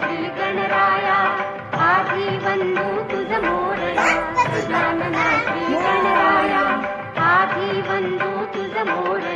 श्री आदि पाभिवन्धु तुज श्री मोरना आदि पाभिवन्धु तुज मोर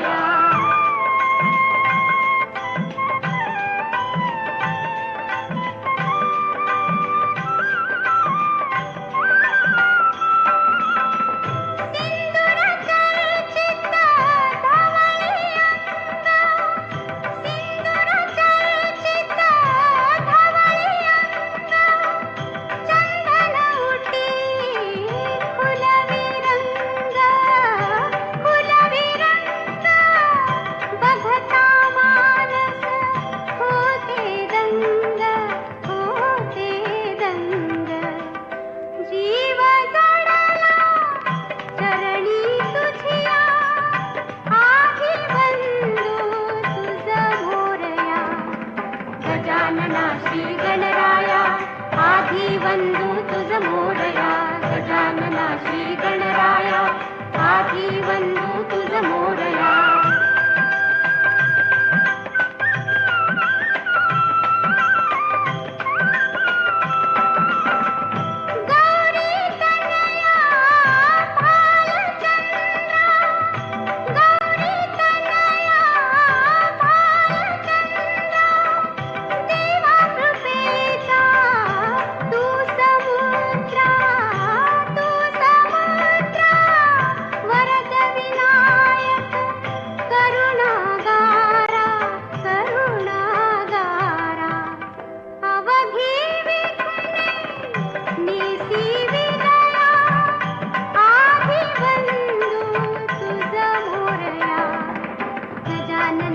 गजानना श्री गणराया आधी वंदू तुझ मोरया गजानना श्री गणराया आधी वंदू तुझ मोरया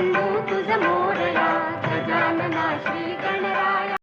ಬಂದು